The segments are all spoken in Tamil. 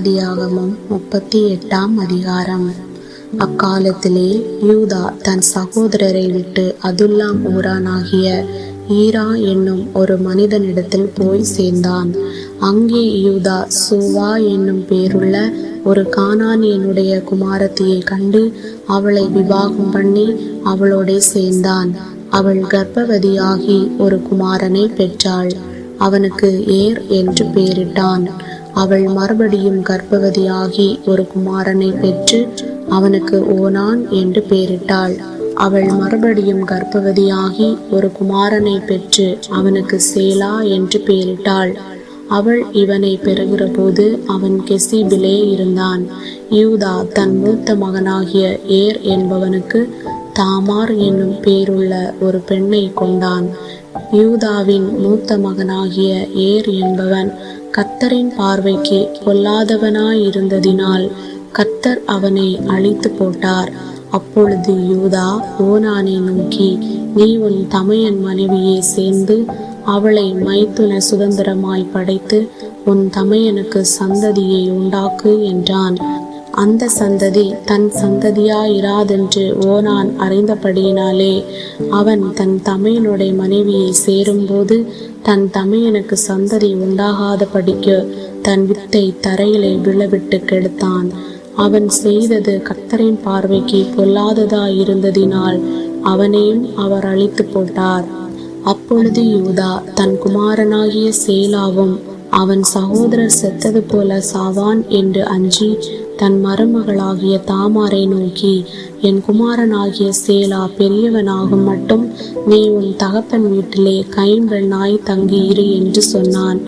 ஆதியாகமம் முப்பத்தி எட்டாம் அதிகாரம். அக்காலத்திலே யூதா தன் சகோதரரை விட்டு அதுல்லாம் ஊரானாகிய ஈரா என்னும் ஒரு மனிதனிடத்தில் போய் சேர்ந்தான். அங்கே யூதா சுவா என்னும் பேருள்ள ஒரு கானானியனுடைய குமாரத்தியை கண்டு அவளை விவாகம் பண்ணி அவளோடே சேர்ந்தான். அவள் கர்ப்பவதியாகி ஒரு குமாரனை பெற்றாள். அவனுக்கு ஏர் என்று பெயரிட்டான் அவள் மறுபடியும் கர்ப்பவதியாகி ஒரு குமாரனை பெற்று அவனுக்கு ஓனான் என்று பெயரிட்டாள். அவள் மறுபடியும் கர்ப்பவதியாகி ஒரு குமாரனை பெற்று அவனுக்கு சேலா என்று பெயரிட்டாள். அவள் இவனை பெறுகிற போது அவன் கெசிபிலே இருந்தான். யூதா தன் மூத்த மகனாகிய ஏர் என்பவனுக்கு தாமார் என்னும் பேருள்ள ஒரு பெண்ணை கொண்டான். யூதாவின் மூத்த மகனாகிய ஏர் என்பவன் கத்தரின் பார்வைக்கு பொல்லாதவனாயிருந்ததினால் கத்தர் அவனை அழித்து போட்டார். அப்பொழுது யூதா ஓனானை நோக்கி நீ உன் தமையன் மனைவியை சேர்ந்து அவளை மைத்துன சுதந்திரமாய் படைத்து உன் தமையனுக்கு சந்ததியை உண்டாக்கு என்றான். அந்த சந்ததி தன் சந்ததியாயிராதென்று ஓனான் அறிந்தபடியினாலே அவன் தன் தமையனுடைய மனைவியை சேரும்போது தன் தமையனுக்கு சந்ததி உண்டாகாதபடிக்கு தன் வித்தை தரையிலே விழவிட்டு கெடுத்தான். அவன் செய்தது கத்தரின் பார்வைக்கு பொல்லாததாயிருந்ததினால் அவனையும் அவர் அழித்து போட்டார். அப்பொழுது யூதா தன் குமாரனாகிய சேலாவும் அவன் சகோதரர் செத்தது போல சாவான் என்று அஞ்சி தன் மருமகளாகிய தாமாரை நோக்கி என் குமாரனாகிய சேலா பெரியவனாகும் மட்டும் நீ உன் தகப்பன் வீட்டிலே கைம்பெண்ணாய் தங்கியிரு என்று சொன்னான்.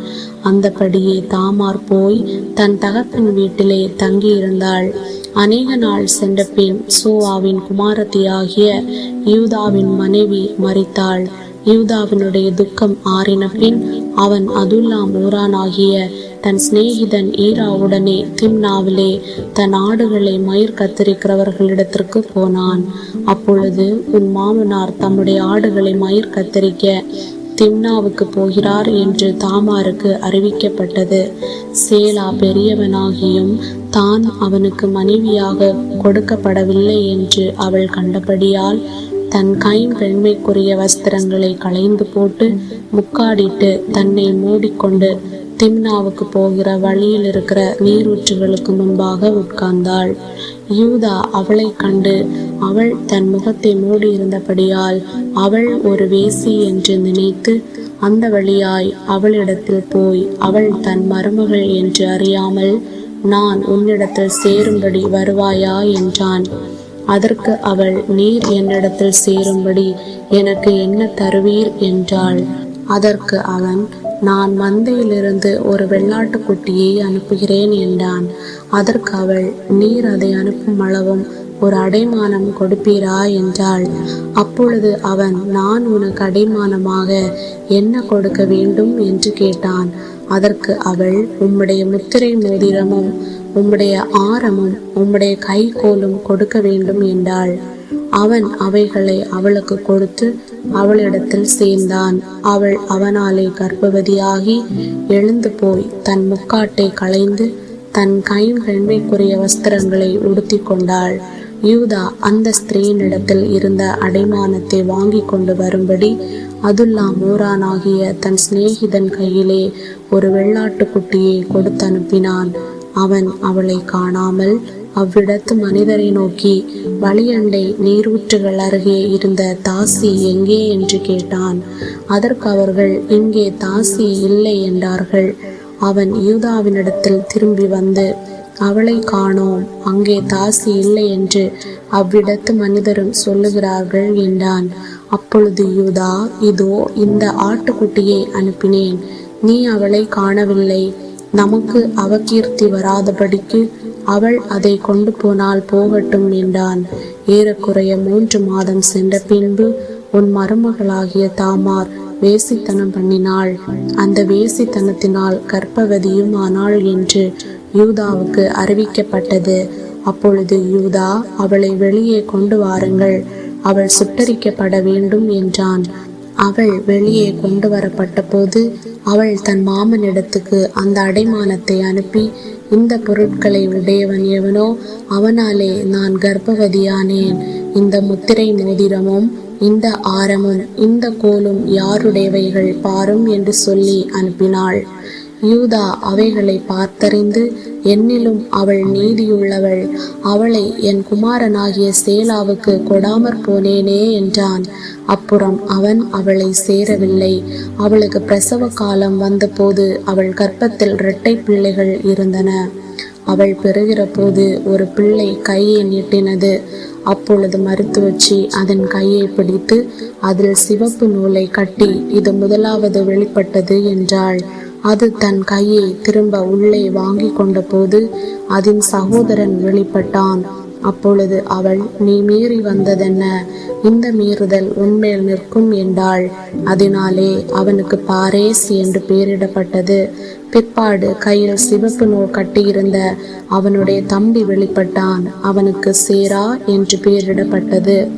அந்தபடியே தாமார் போய் தன் தகப்பன் வீட்டிலே தங்கியிருந்தாள். அநேக நாள் சென்ற பின் சோவாவின் குமாரத்தியாகிய யூதாவின் மனைவி மறித்தாள் யூதாவினுடைய துக்கம் ஆறின பின் அவன் அதுல்லாம் ஊரானாகிய தன் சிநேகிதன் ஈராவுடனே திம்னாவிலே தன் ஆடுகளை மயிர் கத்தரிக்கிறவர்களிடத்திற்கு போனான். அப்பொழுது உன் மாமனார் தம்முடைய ஆடுகளை மயிர் கத்தரிக்க திம்னாவுக்கு போகிறார் என்று தாமாருக்கு அறிவிக்கப்பட்டது. சேலா பெரியவனாகியும் தான் அவனுக்கு மனைவியாக கொடுக்கப்படவில்லை என்று அவள் கண்டபடியால் தன் கைம்பெண்மைக்குரிய வஸ்திரங்களை களைந்து போட்டு முக்காடிட்டு தன்னை மூடிக்கொண்டு திம்னாவுக்கு போகிற வழியில் இருக்கிற நீரூற்றுகளுக்கு முன்பாக உட்கார்ந்தாள். யூதா அவளை கண்டு அவள் தன் முகத்தை மூடியிருந்தபடியால் அவள் ஒரு வேசி என்று நினைத்து அந்த வழியாய் அவளிடத்தில் போய் அவள் தன் மருமகள் என்று அறியாமல் நான் உன்னிடத்தில் சேரும்படி வருவாயா? என்றான். அதற்கு அவள் நீர் என்னிடத்தில் சேரும்படி எனக்கு என்ன தருவீர்? என்றாள். அதற்கு அவன் நான் மந்தையிலிருந்து ஒரு வெள்ளாட்டுக்குட்டியை அனுப்புகிறேன் என்றான். அதற்கு அவள் நீர் அதை அனுப்பும் அளவும் ஒரு அடைமானம் கொடுப்பீரா? என்றாள். அப்பொழுது அவன் நான் உனக்கு அடைமானமாக என்ன கொடுக்க வேண்டும்? என்று கேட்டான். அதற்கு அவள் உம்முடைய முத்திரை மோதிரமும் உம்முடைய ஆரமும் உம்முடைய கைகோலும் கொடுக்க வேண்டும் என்றாள். அவன் அவைகளை அவளுக்கு கொடுத்து அவளிடத்தில் சேர்ந்தான். அவள் அவனாலே கர்ப்பவதியாகி எழுந்து போய் தன் முக்காட்டை களைந்து தன் கைம்பெண்மைக்குரிய வஸ்திரங்களை உடுத்தி கொண்டாள். யூதா அந்த ஸ்திரீனிடத்தில் இருந்த அடைமானத்தை வாங்கி கொண்டு வரும்படி அதுல்லா மூரானாகிய தன் சிநேகிதன் கையிலே ஒரு வெள்ளாட்டு குட்டியை கொடுத்து அனுப்பினான் அவன் அவளை காணாமல் அவ்விடத்து மனிதரை நோக்கி வழியண்டை நீரூற்றுகள் அருகே இருந்த தாசி எங்கே? என்று கேட்டான். அதற்கு அவர்கள் இங்கே தாசி இல்லை என்றார்கள். அவன் யூதாவினிடத்தில் திரும்பி வந்து அவளை காணோம் அங்கே தாசி இல்லை என்று அவ்விடத்து மனிதரும் சொல்லுகிறார்கள் என்றான். அப்பொழுது யூதா இதோ இந்த ஆட்டுக்குட்டியை அனுப்பினேன். நீ அவளை காணவில்லை. நமக்கு அவகீர்த்தி வராதபடிக்கு அவள் அதை கொண்டு போனால் போகட்டும் என்றான். ஏறக்குறைய மூன்று மாதம் சென்ற பின்பு உன் மருமகளாகிய தாமார் வேசித்தனம் பண்ணினாள். அந்த வேசித்தனத்தினால் கர்ப்பவதியும் ஆனாள் என்று யூதாவுக்கு அறிவிக்கப்பட்டது. அப்பொழுது யூதா அவளை வெளியே கொண்டு வாருங்கள். அவள் சுட்டரிக்கப்பட வேண்டும் என்றான். அவள் வெளியே கொண்டு வரப்பட்ட போது அவள் தன் மாமனிடத்துக்கு அந்த அடைமானத்தை அனுப்பி இந்த பொருட்களை உடையவன் எவனோ அவனாலே நான் கர்ப்பவதியானேன். இந்த முத்திரை மோதிரமும் இந்த ஆரமும் இந்த கோலும் யாருடையவைகள் பாரும் என்று சொல்லி அனுப்பினாள். யூதா அவைகளை பார்த்தறிந்து என்னிலும் அவள் நீதியுள்ளவள். அவளை என் குமாரனாகிய சேலாவுக்கு கொடாமற் போனேனே என்றான். அப்புறம் அவன் அவளை சேரவில்லை. அவளுக்கு பிரசவ காலம் வந்தபோது அவள் கர்ப்பத்தில் இரட்டை பிள்ளைகள் இருந்தன. அவள் பெறுகிற போது ஒரு பிள்ளை கையை நீட்டினது. அப்பொழுது மருத்துவச்சி அதன் கையை பிடித்து அதில் சிவப்பு நூலை கட்டி இது முதலாவது வெளிப்பட்டது என்றாள். அது தன் கையை திரும்ப உள்ளே வாங்கி கொண்ட போது அதன் சகோதரன் வெளிப்பட்டான். அப்பொழுது அவள் நீ மீறி வந்ததென்ன? இந்த மீறுதல் உன்மேல் நிற்கும் என்றாள். அதனாலே அவனுக்கு பாரேஸ் என்று பெயரிடப்பட்டது. பிற்பாடு கையில் சிவப்பு நூல் கட்டியிருந்த அவனுடைய தம்பி வெளிப்பட்டான். அவனுக்கு சேரா என்று பெயரிடப்பட்டது.